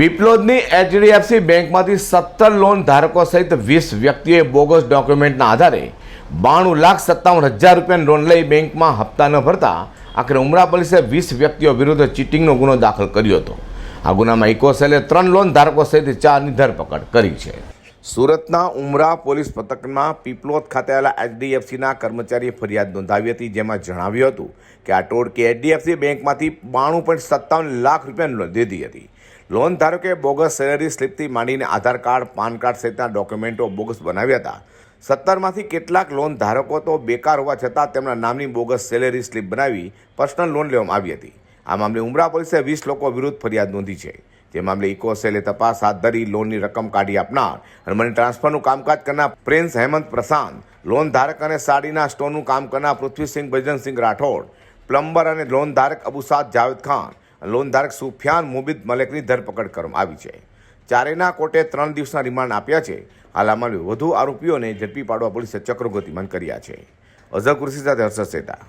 પીપલોદની HDFC બેંકમાંથી સત્તર loan ધારકો સહિત વીસ વ્યક્તિઓએ બોગસ ડોક્યુમેન્ટના આધારે બાણું લાખ સત્તાવન હજાર રૂપિયાની લોન લઈ બેંકમાં હપ્તા ન ભરતા આખરે ઉમરા પોલીસે વીસ વ્યક્તિઓ વિરુદ્ધ ચીટિંગનો ગુનો દાખલ કર્યો હતો. આ ગુનામાં ઇકોસેલે ત્રણ લોન ધારકો સહિત ચારની ધરપકડ કરી છે. સુરતના ઉમરા પોલીસ પથકમાં પીપલોદ ખાતે આવેલા એચડીએફસીના કર્મચારીએ ફરિયાદ નોંધાવી હતી, જેમાં જણાવ્યું હતું કે આ ટોળકી એચડીએફસી બેંકમાંથી બાણું પોઈન્ટ સત્તાવન લાખ રૂપિયાની લોન લીધી હતી. લોન ધારકે બોગસ સેલરી સ્લિપથી માંડીને આધાર કાર્ડ, પાન કાર્ડ સહિતના ડોક્યુમેન્ટો બોગસ બનાવ્યા હતા. સત્તરમાંથી કેટલાક લોન ધારકો તો બેકાર હોવા છતાં તેમના નામની બોગસ સેલેરી સ્લીપ બનાવી પર્સનલ લોન લેવામાં આવી હતી. આ મામલે ઉમરા પોલીસે વીસ લોકો વિરુદ્ધ ફરિયાદ નોંધી છે. જે મામલે ઇકોસેલે તપાસ હાથ ધરી લોનની રકમ કાઢી આપનાર અને મની ટ્રાન્સફરનું કામકાજ કરનાર પ્રિન્સ હેમંત પ્રશાંત, લોન ધારક અને સાડીના સ્ટોરનું કામ કરનાર પૃથ્વીસિંહ ભજનસિંહ રાઠોડ, પ્લમ્બર અને લોન ધારક અબુસાદ જાવેદ ખાન લોન ધારક સુફિયાન મુબિદ મલેકની ધરપકડ કરવામાં આવી છે. ચારેયના કોર્ટે ત્રણ દિવસના રિમાન્ડ આપ્યા છે. હાલ વધુ આરોપીઓને ઝડપી પાડવા પોલીસે ચક્રો ગતિમાન કર્યા છે. અઝર કુર્સી સાથે હર્ષદ સેતા